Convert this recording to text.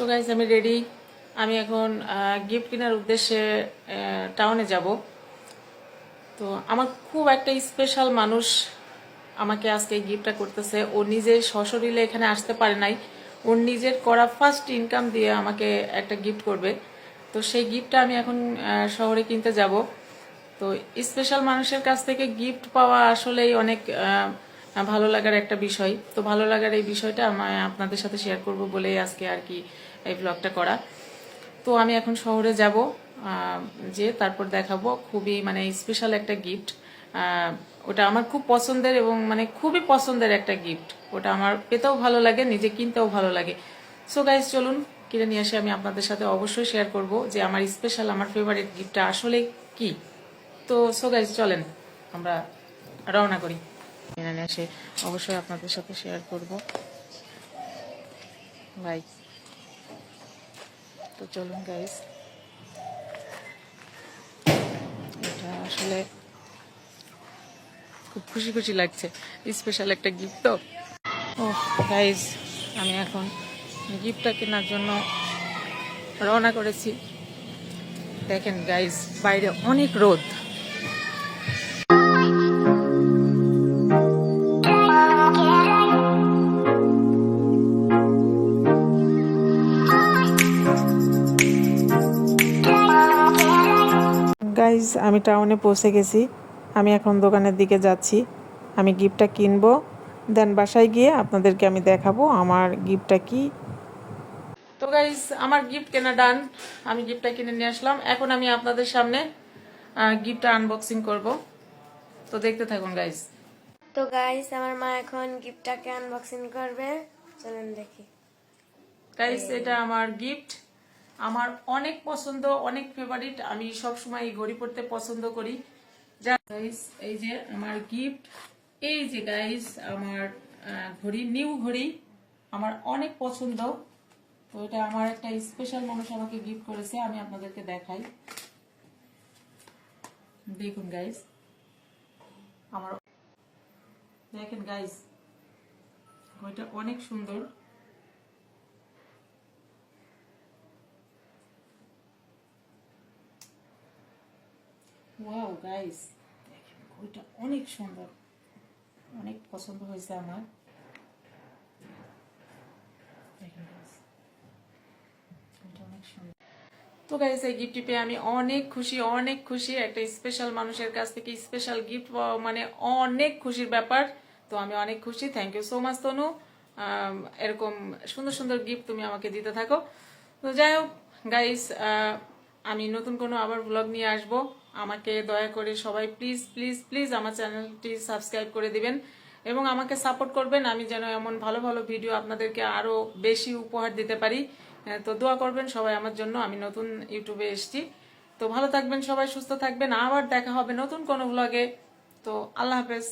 So guys আমি ready আমি এখন গিফট কেনার উদ্দেশ্যে টাউনে যাব। তো আমার খুব একটা স্পেশাল মানুষ আমাকে আজকে গিফটটা করতেছে। ও নিজে সশরীরে এখানে আসতে পারে নাই। ওর নিজের করা ফার্স্ট ইনকাম দিয়ে আমাকে একটা গিফট করবে। তো সেই গিফটটা আমি এখন শহরে কিনতে যাব। তো স্পেশাল মানুষের কাছ থেকে গিফট পাওয়া আসলেই অনেক ভালো লাগার একটা বিষয়। তো ভালো লাগার এই বিষয়টা আমি আপনাদের সাথে শেয়ার করব বলেই আজকে আর কি এই ব্লগটা করা। তো আমি এখন শহরে যাব যে তারপর দেখাবো। খুবই মানে স্পেশাল একটা গিফট ওটা আমার খুব পছন্দের এবং মানে খুবই পছন্দের একটা গিফট ওটা আমার পেতেও ভালো লাগে, নিজে কিনতেও ভালো লাগে। সো গাইজ চলুন, কিনে নিয়ে এসে আমি আপনাদের সাথে অবশ্যই শেয়ার করব যে আমার স্পেশাল আমার ফেভারিট গিফটটা আসলে কি। তো সো গাইজ চলেন, আমরা রওনা করি। নিয়ে এসে অবশ্যই আপনাদের সাথে শেয়ার করব। বাই তো চলুন গাইস এটা আসলে খুব খুশি খুশি লাগছে। স্পেশাল একটা গিফট তো। ও গাইস আমি এখন গিফটটা কেনার জন্য রওনা করেছি। দেখেন গাইজ বাইরে অনেক রোদ। গাইজ আমি টাউনে পৌঁছে গেছি। আমি এখন দোকানের দিকে যাচ্ছি। আমি গিফটটা কিনবো দেন বাসায় গিয়ে আপনাদেরকে আমি দেখাবো আমার গিফটটা কি। তো গাইজ আমার গিফট কেনা ডান আমি গিফটটা কিনে নিয়ে আসলাম। এখন আমি আপনাদের সামনে গিফটটা আনবক্সিং করব। তো দেখতে থাকুন গাইজ তো গাইস আমার মা এখন গিফটটাকে আনবক্সিং করবে। চলেন দেখি। গাইস এটা আমার গিফট আমার অনেক পছন্দ, অনেক ফেভারিট আমি সব সময় এই ঘড়ি পরতে পছন্দ করি। এই যে আমার গিফট এই যে গাইস আমার ঘড়ি নিউ ঘড়ি, আমার অনেক পছন্দ। তো এটা আমার একটা স্পেশাল মানুষ আমাকে গিফট করেছে, আমি আপনাদেরকে দেখাই। দেখুন গাইস আমার দেখেন গাইস ঘড়িটা অনেক সুন্দর। ওয়াও গাইস দেখেন অনেক সুন্দর। অনেক পছন্দ হয়েছে আমার। তো গাইস এই গিফটটি পেয়ে আমি অনেক খুশি অনেক খুশি। একটা স্পেশাল মানুষের কাছ থেকে স্পেশাল গিফট মানে অনেক খুশির ব্যাপার। তো আমি অনেক খুশি। Thank you so much Tanu এরকম সুন্দর সুন্দর গিফট তুমি আমাকে দিতে থাকো। তো যাই হোক গাইস আমি নতুন কোনো আবার ব্লগ নিয়ে আসব। আমাকে দয়া করে সবাই প্লিজ প্লিজ প্লিজ আমার চ্যানেলটি সাবস্ক্রাইব করে দিবেন এবং আমাকে সাপোর্ট করবেন। আমি যেন এমন ভালো ভালো ভিডিও আপনাদেরকে আরও বেশি উপহার দিতে পারি। তো দোয়া করবেন সবাই আমার জন্য। আমি নতুন ইউটিউবে এসেছি। তো ভালো থাকবেন সবাই, সুস্থ থাকবেন। আবার দেখা হবে নতুন কোনো ব্লগে তো আল্লাহ হাফেজ।